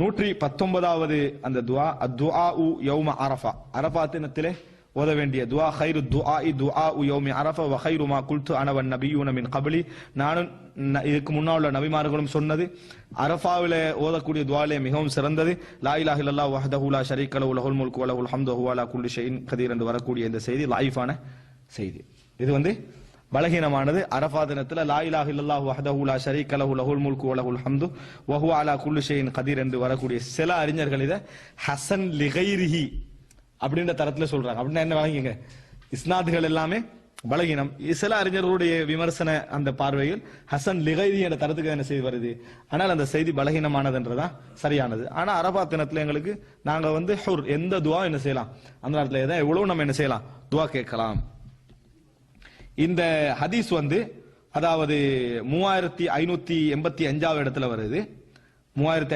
நூற்றி பத்தொன்பதாவது அந்த துவா அத்துஆ உ யௌம அரஃபா. அரஃபா தினத்திலே ஓத வேண்டிய துவா ஹைரு துஆ இ துஆ உ யௌமி அரஃபா வ ஹைரு மா குல்து அனவன் நபியூன மின் கபலி. நானும் இதுக்கு முன்னால் உள்ள நபிமார்களும் சொன்னது அரஃபாவில் ஓதக்கூடிய துவாலே மிகவும் சிறந்தது. லா இலாஹ இல்லல்லாஹ் வஹ்தஹு லா ஷரீக்க முல்கு வ லஹுல் ஹம்து குல்லி ஷெயின் கதீர் என்று வரக்கூடிய இந்த செய்தி லைஃபான செய்தி. இது வந்து பலகீனமானது. அரஃபா தினத்துல லா இலாஹ இல்லல்லாஹு வஹ்தஹு லா ஷரீக்க லஹு லஹுல் முல்கு வலஹுல் ஹம்து வ அலா குல்லு ஷைஇன் கதீர் என்று வரக்கூடிய சில அறிஞர்கள் இதை ஹசன் லிகைரிஹி அப்படின்ற தரத்துல சொல்றாங்க. அப்படின்னா என்ன வழங்கிங்க இஸ்னாதுகள் எல்லாமே பலகீனம். சில அறிஞர்களுடைய விமர்சன அந்த பார்வையில் ஹசன் லிகைரி என்ற தரத்துக்கு என்ன செய்தி வருது? ஆனால் அந்த செய்தி பலகீனமானதுன்றதான் சரியானது. ஆனா அரபா தினத்துல எங்களுக்கு நாங்க வந்து ஹுர் எந்த துவா என்ன செய்யலாம்? அந்த நேரத்தில் எதாவது எவ்வளவு நம்ம என்ன செய்யலாம்? துவா கேட்கலாம். இந்த ஹதீஸ் வந்து அதாவது மூவாயிரத்தி ஐநூத்தி எண்பத்தி அஞ்சாவது இடத்துல வருது. மூவாயிரத்தி